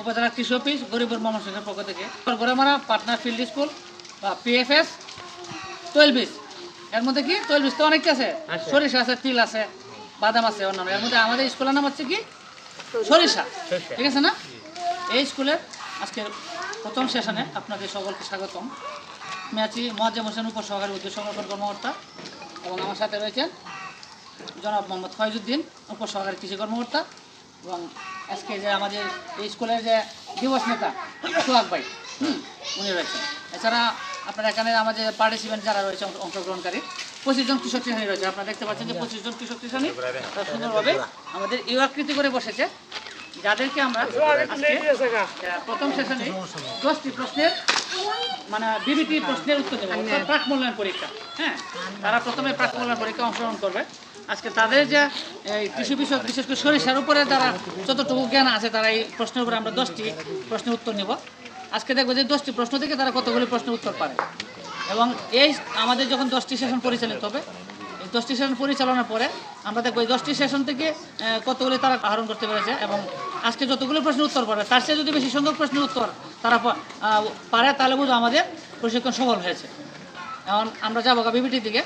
উপজেলা কৃষি অফিস গরিবুর মোহাম্মদ সিংহের পক্ষ থেকে। গোরামারা পাটনা ফিল্ড স্কুল বা পিএফএস তৈলবিজ এর মধ্যে কি? তৈলবিজ তো অনেক আছে। সরিষা আছে তিল আছে বাদাম আছে অন্যান্য। এর মধ্যে আমাদের স্কুলের নাম হচ্ছে কি? সরিষা। ঠিক আছে না? এই স্কুলের আজকের প্রথম সেশনে আপনাদের সকলকে স্বাগতম। আমি আছি মোয়াজ্জেম হোসেন উপসহকারী উদ্যোগ সংরক্ষণ কর্মকর্তা এবং আমার সাথে রয়েছেন জনাব মোহাম্মদ ফয়জুদ্দিন উপসহকারী কৃষি কর্মকর্তা। এবং আজকে যে আমাদের এই স্কুলের যে দিবস নেতা সোহাগ ভাই হুম, উনি রয়েছেন। এছাড়া আপনারা এখানে আমাদের পার্টিসিপেন্ট যারা রয়েছে অংশগ্রহণকারী পঁচিশ জন কৃষক কৃষানি রয়েছে। আপনারা দেখতে পাচ্ছেন যে পঁচিশ জন কৃষক কৃষানি তারা সুন্দরভাবে আমাদের ইউ আকৃতি করে বসেছে। যাদেরকে আমরা প্রথম সেশনে দশটি প্রশ্নের মানে বিবিটি প্রশ্নের উত্তর দেবো। প্রাক মূল্যায়ন পরীক্ষা। হ্যাঁ তারা প্রথমে প্রাক মূল্যায়ন পরীক্ষা অংশগ্রহণ করবে। আজকে তাদের যে, এই কৃষি বিষয়ক, বিশেষ করে সরিষার উপরে যারা যতটুকু জ্ঞান আছে, তারা এই প্রশ্নের উপরে আমরা দশটি প্রশ্নের উত্তর নেব। আজকে দেখব যে দশটি প্রশ্ন থেকে তারা কতগুলি প্রশ্নের উত্তর পারে এবং এই আমাদের যখন দশটি সেশন পরিচালিত হবে, এই দশটি সেশন পরিচালনার পরে আমরা দেখব এই দশটি সেশন থেকে কতগুলি তারা আহরণ করতে পেরেছে এবং আজকে যতগুলো প্রশ্নের উত্তর পারে তার চেয়ে যদি বেশি সংখ্যক প্রশ্নের উত্তর তারা পারে, তাহলে বুঝো আমাদের প্রশিক্ষণ সফল হয়েছে। এখন আমরা যাব বিবিটির দিকে।